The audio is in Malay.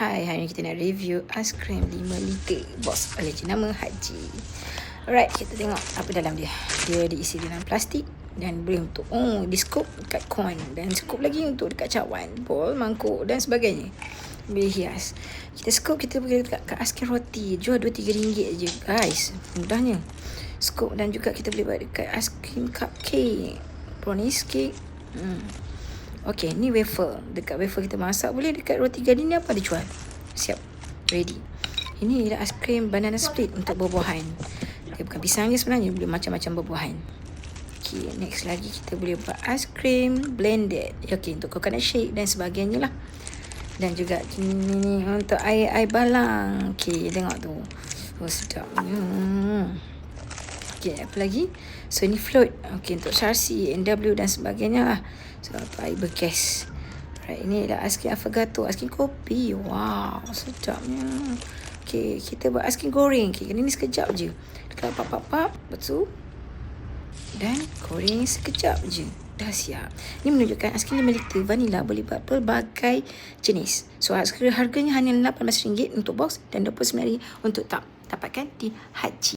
Hai, hari ni kita nak review aiskrim 5 liter box oleh jenama Haji. Alright, kita tengok apa dalam dia. Dia diisi dalam plastik dan boleh untuk oh, di scoop dekat coin dan scoop lagi untuk dekat cawan, bol, mangkuk dan sebagainya. Boleh hias. Kita scoop kita boleh dekat kat aiskrim roti. Jual 2-3 ringgit je guys. Mudahnya. Scoop dan juga kita boleh buat dekat aiskrim cupcake. Brownies cake. Hmm. Okey, ni wafer. Dekat wafer kita masak boleh dekat roti gadi ni apa dijual? Siap. Ready. Ini adalah aiskrim banana split untuk buah-buahan. Okay, bukan pisang je sebenarnya, boleh macam-macam buah-buahan. Okey, next lagi kita boleh buat aiskrim blended. Okey, untuk coconut shake dan sebagainya lah. Dan juga ni untuk air-air balang. Okey, tengok tu. Oh, sedap. Hmm. Okey, apa lagi? So, ini float. Okey, untuk Sharsi, NW dan sebagainya lah. So, untuk air bergas. Alright, ini adalah aiskrim affogato. Aiskrim kopi. Wow, sedapnya. Okey, kita buat aiskrim goreng. Okey, ini sekejap je. Dekat pap-pap-pap. Betul. Dan goreng sekejap je. Dah siap. Ini menunjukkan aiskrim 5 liter vanila boleh buat pelbagai jenis. So, harganya hanya RM18 untuk box dan RM29 untuk tak. Dapatkan di Haji.